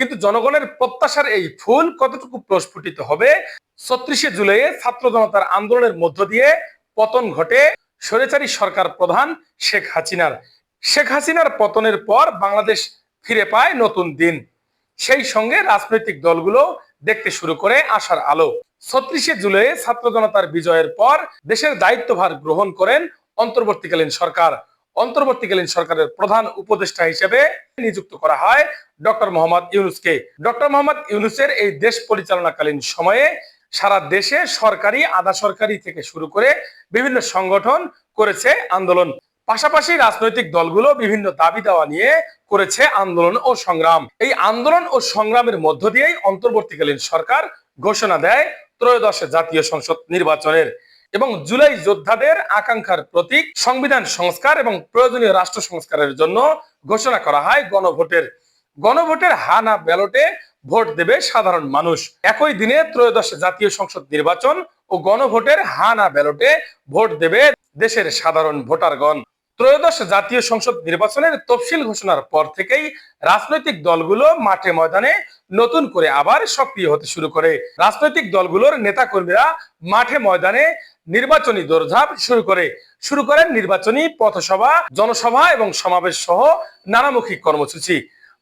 কিন্তু জনগণের প্রত্যাশার এই ফুল কতটুকু প্রস্ফুটিত হবে? ছত্রিশে জুলাইয়ে ছাত্র জনতার আন্দোলনের মধ্য দিয়ে পতন ঘটে স্বৈরাচারী সরকার প্রধান শেখ হাসিনার। শেখ হাসিনার পতনের পর বাংলাদেশ ফিরে পায় নতুন দিন। সেই সঙ্গে রাজনৈতিক দলগুলো দেখতে শুরু করে আশার আলো। ছত্রিশে জুলাই ছাত্র জনতার বিজয়ের পর দেশের দায়িত্বভার গ্রহণ করেন অন্তর্বর্তীকালীন সরকার। অন্তর্বর্তীকালীন সরকারের প্রধান উপদেষ্টা হিসেবে নিযুক্ত করা হয় ডক্টর মোহাম্মদ ইউনুসকে। ডক্টর মোহাম্মদ ইউনুসের এই দেশ পরিচালনাকালীন সময়ে সারা দেশে সরকারি, আধা সরকারি থেকে শুরু করে বিভিন্ন সংগঠন করেছে আন্দোলন। পাশাপাশি রাজনৈতিক দলগুলো বিভিন্ন দাবি দাওয়া নিয়ে করেছে আন্দোলন ও সংগ্রাম। এই আন্দোলন ও সংগ্রামের মধ্য দিয়েই অন্তর্বর্তীকালীন সরকার ঘোষণা দেয় ত্রয়োদশ জাতীয় সংসদ নির্বাচনের। এবং জুলাই যোদ্ধাদের আকাঙ্ক্ষার প্রতীক সংবিধান সংস্কার এবং প্রয়োজনীয় রাষ্ট্র সংস্কারের জন্য ঘোষণা করা হয় গণভোটের। গণভোটের হানা ব্যালটে ভোট দেবে সাধারণ মানুষ। একই দিনে ত্রয়োদশ জাতীয় সংসদ নির্বাচন ও গণভোটের হানা ব্যালটে ভোট দেবে দেশের সাধারণ ভোটারগণ। ত্রয়োদশ জাতীয় সংসদ নির্বাচনের তফসিল ঘোষণার পর থেকেই রাজনৈতিক দলগুলো মাঠে ময়দানে নতুন করে আবার সক্রিয় হতে শুরু করে। রাজনৈতিক দলগুলোর নেতাকর্মীরা মাঠে ময়দানে নির্বাচনী দৌড়ঝাঁপ শুরু করে, শুরু করেন নির্বাচনী পথসভা, জনসভা এবং সমাবেশ সহ নানামুখী কর্মসূচি।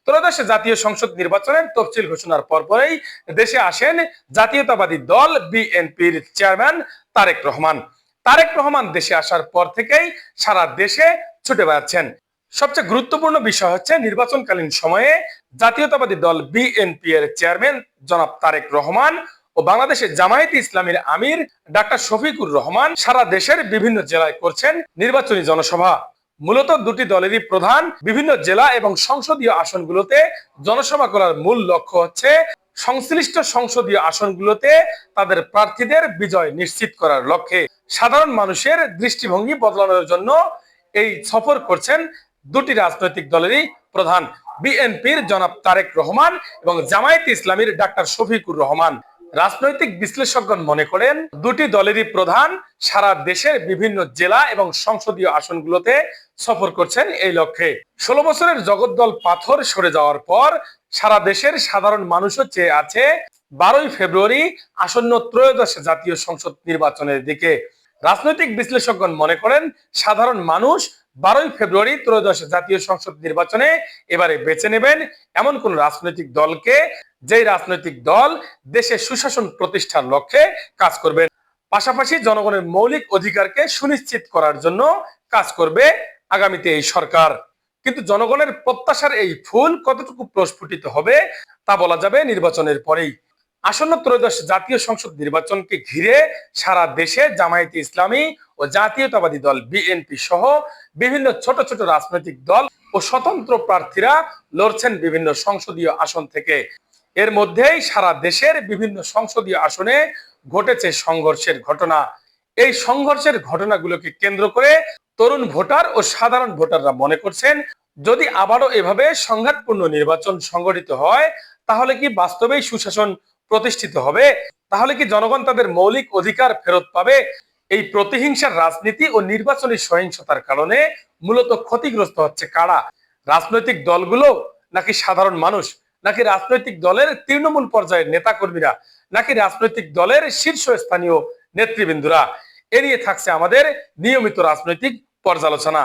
ত্রয়োদশ জাতীয় সংসদ নির্বাচনের তফসিল ঘোষণার পরপরেই দেশে আসেন জাতীয়তাবাদী দল বিএনপির চেয়ারম্যান তারেক রহমান। তারেক রহমান দেশে আসার পর থেকেই সারা দেশে ছুটে বেড়াচ্ছেন। সবচেয়ে গুরুত্বপূর্ণ বিষয় হচ্ছে নির্বাচনকালীন সময়ে জাতীয়তাবাদী দল বিএনপি এর চেয়ারম্যান জনাব তারেক রহমান ও বাংলাদেশের জামায়াতে ইসলামীর আমির ডাক্তার শফিকুর রহমান সারা দেশের বিভিন্ন জেলায় করছেন নির্বাচনী জনসভা। মূলত দুটি দলেরই প্রধান বিভিন্ন জেলা এবং সংসদীয় আসনগুলোতে জনসভা করার মূল লক্ষ্য হচ্ছে সংশ্লিষ্ট সংসদীয় আসনগুলোতে তাদের প্রার্থীদের বিজয় নিশ্চিত করার লক্ষ্যে। সাধারণ মানুষের দৃষ্টিভঙ্গি বদলানোর জন্য এই সফর করছেন দুটি রাজনৈতিক দলেরই প্রধান। বিএনপির জনাব তারেক রহমান এবং জামায়াত ইসলামীর ডাক্তার শফিকুর রহমান। রাজনৈতিক বিশ্লেষকগণ মনে করেন, দুটি দলেরই প্রধান সারা দেশের বিভিন্ন জেলা এবং সংসদীয় আসনগুলোতে সফর করছেন এই লক্ষ্যে। ষোলো বছরের জগদ্দল পাথর সরে যাওয়ার পর সারা দেশের সাধারণ মানুষও চেয়ে আছে বারোই ফেব্রুয়ারি আসন্ন ত্রয়োদশ জাতীয় সংসদ নির্বাচনের দিকে। রাজনৈতিক বিশ্লেষকগণ মনে করেন, সাধারণ মানুষ বারোই ফেব্রুয়ারি ত্রয়োদশ জাতীয় সংসদ নির্বাচনে এবারে বেছে নেবেন এমন কোন রাজনৈতিক দলকে যেই রাজনৈতিক দল দেশে সুশাসন প্রতিষ্ঠার লক্ষ্যে কাজ করবেন পাশাপাশি জনগণের মৌলিক অধিকারকে সুনিশ্চিত করার জন্য কাজ করবে আগামীতে এই সরকার। কিন্তু জনগণের প্রত্যাশার এই ফুল কতটুকু প্রস্ফুটিত হবে তা বলা যাবে নির্বাচনের পরেই। আসন্ন ত্রয়োদশ জাতীয় সংসদ নির্বাচনকে ঘিরে সারা দেশে জামায়াতে ইসলামী ও জাতীয়তাবাদী দল বিএনপি সহ বিভিন্ন ছোট ছোট রাজনৈতিক দল ও স্বতন্ত্র প্রার্থীরা লড়ছেন বিভিন্ন সংসদীয় আসন থেকে। এর মধ্যেই সারা দেশের বিভিন্ন সংসদীয় আসনে ঘটেছে সংঘর্ষের ঘটনা। এই সংঘর্ষের ঘটনাগুলোকে কেন্দ্র করে তরুণ ভোটার ও সাধারণ ভোটাররা মনে করছেন, যদি আবারও এভাবে সংঘাতপূর্ণ নির্বাচন সংগঠিত হয়, তাহলে কি বাস্তবেই সুশাসন প্রতিষ্ঠিত হবে, তাহলে কি জনগণ তাদের মৌলিক অধিকার ফেরত পাবে? এই প্রতিহিংসার রাজনীতি ও নির্বাচনী সহিংসতার কারণে মূলত ক্ষতিগ্রস্ত হচ্ছে কারা? রাজনৈতিক দলগুলো নাকি সাধারণ মানুষ? নাকি রাজনৈতিক দলের তৃণমূল পর্যায়ের নেতাকর্মীরা? নাকি রাজনৈতিক দলের শীর্ষস্থানীয় নেতৃবৃন্দুরা? এ নিয়ে থাকছে আমাদের নিয়মিত রাজনৈতিক পর্যালোচনা।